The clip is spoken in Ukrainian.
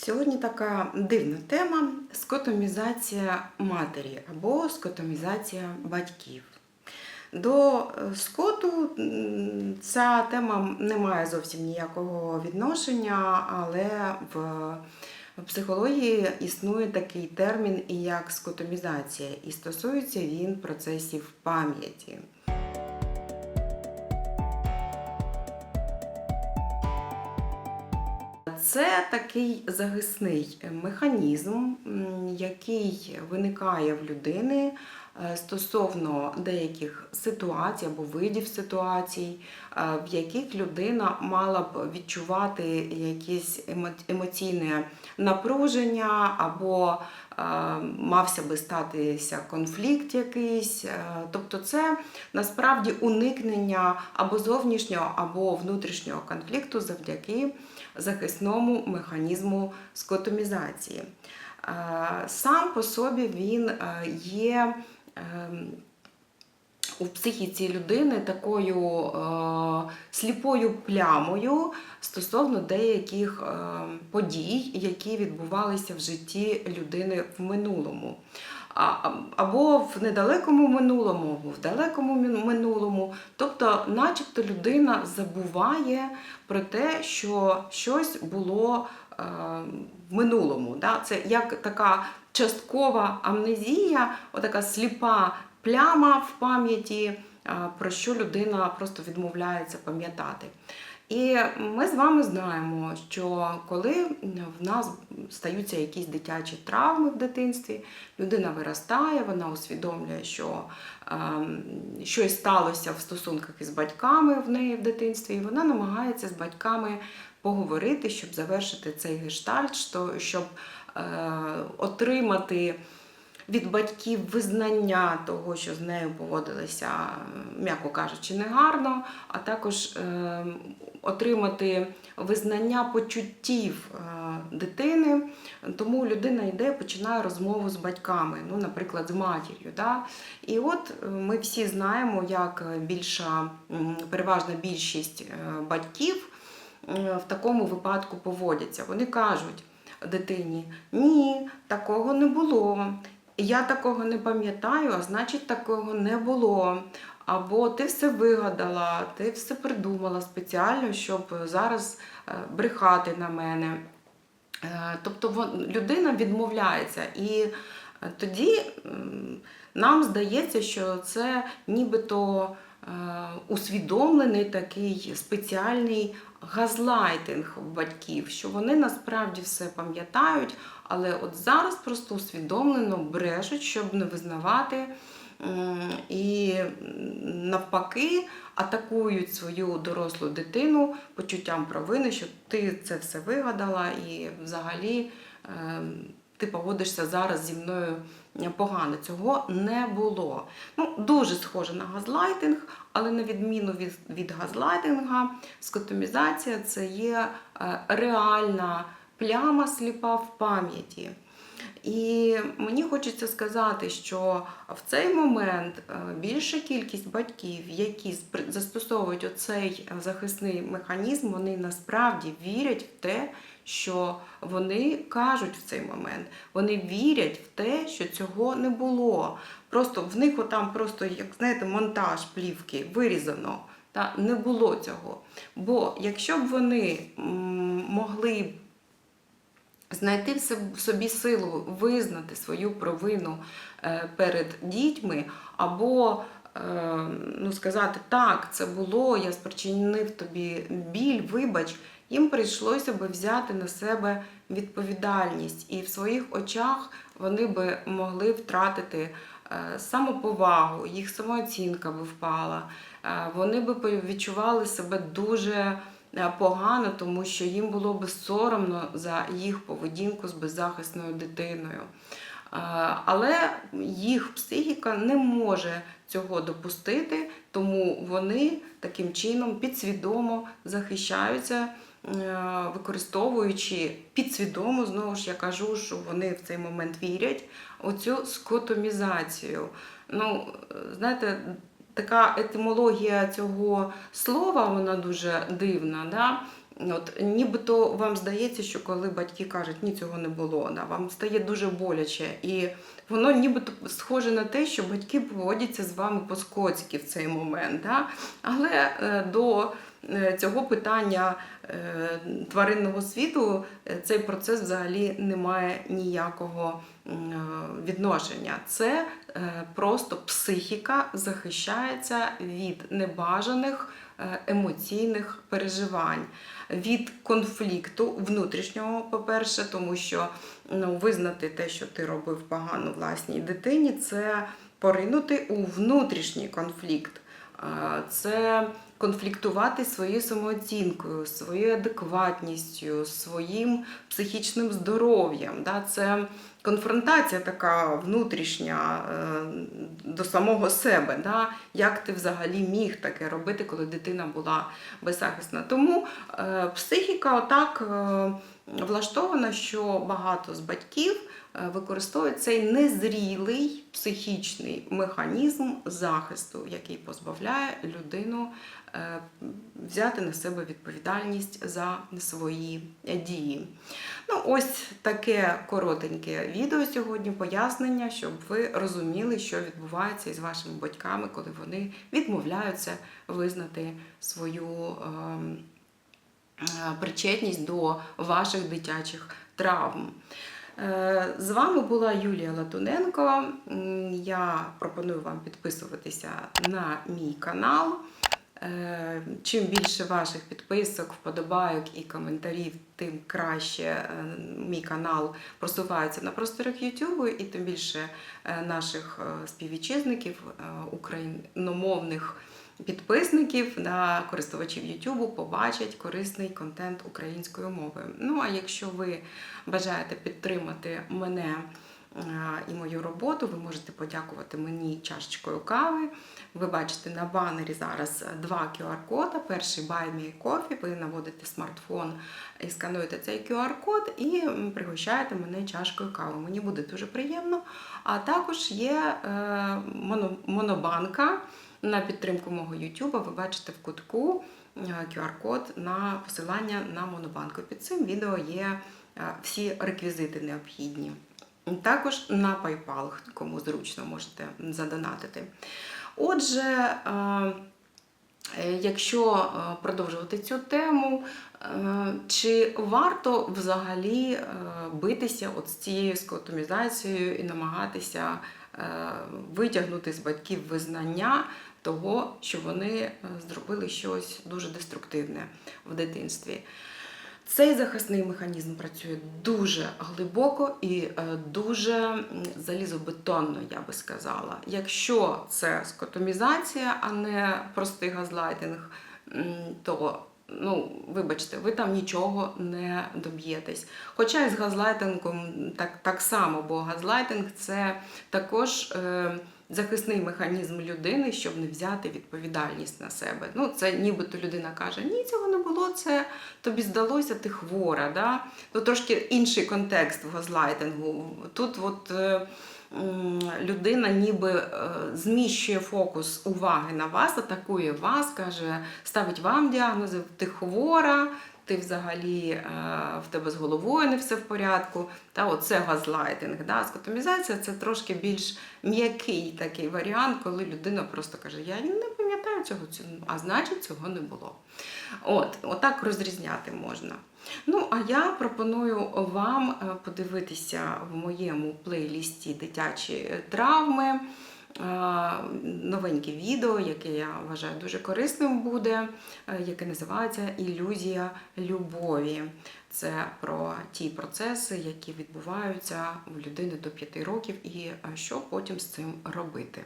Сьогодні така дивна тема скотомізація матері або скотомізація батьків. До е, скоту ця тема не має зовсім ніякого відношення, але в психології існує такий термін як скотомізація, і стосується він процесів пам'яті. Це такий захисний механізм, який виникає в людини е, стосовно деяких ситуацій або видів ситуацій, е, в яких людина мала б відчувати якесь емо- емоційне напруження, або е, мався би статися конфлікт якийсь. Тобто, це насправді уникнення або зовнішнього, або внутрішнього конфлікту завдяки захисному механізму скотомізації. Е, Сам по собі він е, є ем, у психіці людини такою е, сліпою плямою стосовно деяких е, подій, які відбувалися в житті людини в минулому. Або в недалекому минулому, або в далекому минулому. Тобто, начебто людина забуває про те, що щось було е, в минулому. Да? Це як така часткова амнезія, отака сліпа пляма в пам'яті, про що людина просто відмовляється пам'ятати. І ми з вами знаємо, що коли в нас стаються якісь дитячі травми в дитинстві, людина виростає, вона усвідомлює, що ем, щось сталося в стосунках із батьками в неї в дитинстві, і вона намагається з батьками поговорити, щоб завершити цей гештальт, щоб е, отримати від батьків визнання того, що з нею поводилися, м'яко кажучи, негарно, а також е, отримати визнання почуттів е, дитини. Тому людина йде, починає розмову з батьками, ну, наприклад, з матір'ю. Да? І от е, ми всі знаємо, як більша, переважна більшість е, батьків в такому випадку поводяться. Вони кажуть дитині: ні, такого не було. Я такого не пам'ятаю, а значить, такого не було. Або ти все вигадала, ти все придумала спеціально, щоб зараз е, брехати на мене. Е, Тобто людина відмовляється. І е, тоді нам здається, що це нібито усвідомлений такий спеціальний газлайтинг батьків, що вони насправді все пам'ятають, але от зараз просто усвідомлено брешуть, щоб не визнавати. І навпаки атакують свою дорослу дитину почуттям провини, що ти це все вигадала, і взагалі ем, ти поводишся зараз зі мною погано. Цього не було. Ну, дуже схоже на газлайтинг, але на відміну від, від газлайтинга, скотомізація це є е, реальна пляма сліпа в пам'яті. І мені хочеться сказати, що в цей момент е, більша кількість батьків, які застосовують оцей е, захисний механізм, вони насправді вірять в те, що вони кажуть в цей момент. Вони вірять в те, що цього не було. Просто в них отам просто, як знаєте, монтаж плівки вирізано. Та не було цього. Бо якщо б вони могли знайти в собі силу визнати свою провину е, перед дітьми, або е, ну, сказати, так, це було, я спричинив тобі біль, вибач, їм прийшлося би взяти на себе відповідальність, і в своїх очах вони би могли втратити е, самоповагу, їх самооцінка би впала, вони би відчували себе дуже погано, тому що їм було би соромно за їх поведінку з беззахисною дитиною. Е, Але їх психіка не може цього допустити, тому вони таким чином підсвідомо захищаються, е, використовуючи підсвідомо, знову ж я кажу, що вони в цей момент вірять оцю скотомізацію. Ну, е, знаєте, така етимологія цього слова, вона дуже дивна. Да? От нібито вам здається, що коли батьки кажуть, ні, цього не було, да, вам стає дуже боляче, і воно нібито схоже на те, що батьки поводяться з вами по-скотськи в цей момент. Да? Але е, до е, цього питання тваринного світу е, цей процес взагалі не має ніякого е, відношення. Це е, просто психіка захищається від небажаних е, емоційних переживань, від конфлікту внутрішнього, по-перше, тому що ну, визнати те, що ти робив погано власній дитині, це поринути у внутрішній конфлікт. Е, Це конфліктувати своєю самооцінкою, своєю адекватністю, своїм психічним здоров'ям. Да? Це конфронтація така внутрішня е, до самого себе. Да? Як ти взагалі міг таке робити, коли дитина була беззахисна? Тому е, психіка отак е, влаштована, що багато з батьків використовують цей незрілий психічний механізм захисту, який позбавляє людину е, взяти на себе відповідальність за свої дії. Ну, ось таке коротеньке відео сьогодні, пояснення, щоб ви розуміли, що відбувається із вашими батьками, коли вони відмовляються визнати свою. ем, е, причетність до ваших дитячих травм. Е, З вами була Юлія Латуненко. Я пропоную вам підписуватися на мій канал. Е, Чим більше ваших підписок, вподобайок і коментарів, тим краще е, мій канал просувається на просторах Ютубу, і тим більше наших співвітчизників, україномовних підписників на користувачів YouTube побачать корисний контент українською мовою. Ну а якщо ви бажаєте підтримати мене е, і мою роботу, ви можете подякувати мені чашечкою кави. Ви бачите на банері зараз два QR-кода. Перший Buy Me Coffee, ви наводите смартфон і скануєте цей QR-код і пригощаєте мене чашкою кави. Мені буде дуже приємно. А також є е, моно- монобанка. На підтримку мого YouTube ви бачите в кутку е, QR-код на посилання на монобанку. Під цим відео є е, всі реквізити необхідні. Також на PayPal, кому зручно можете задонатити. Отже, е, якщо продовжувати цю тему, чи варто взагалі битися от з цією скотомізацією і намагатися витягнути з батьків визнання того, що вони е, зробили щось дуже деструктивне в дитинстві? Цей захисний механізм працює дуже глибоко і е, дуже залізобетонно, я би сказала. Якщо це скотомізація, а не простий газлайтинг, то ну, вибачте, ви там нічого не доб'єтесь. Хоча і з газлайтингом так, так само, бо газлайтинг це також. Е, Захисний механізм людини, щоб не взяти відповідальність на себе. Ну, це нібито людина каже: ні, цього не було, це тобі здалося, ти хвора. Да? То трошки інший контекст в газлайтингу. Тут от, е, людина ніби е, зміщує фокус уваги на вас, атакує вас, каже, ставить вам діагнози, ти хвора. Ти взагалі е, в тебе з головою не все в порядку. Та оце газлайтинг. Да? Скотомізація це трошки більш м'який такий варіант, коли людина просто каже: Я не пам'ятаю цього, а значить цього не було. От, отак розрізняти можна. Ну, а я пропоную вам е, подивитися в моєму плейлісті дитячі травми. Е, Новеньке відео, яке я вважаю дуже корисним буде, е, яке називається Ілюзія любові. Це про ті процеси, які відбуваються в людини до 5 років, і е, що потім з цим робити.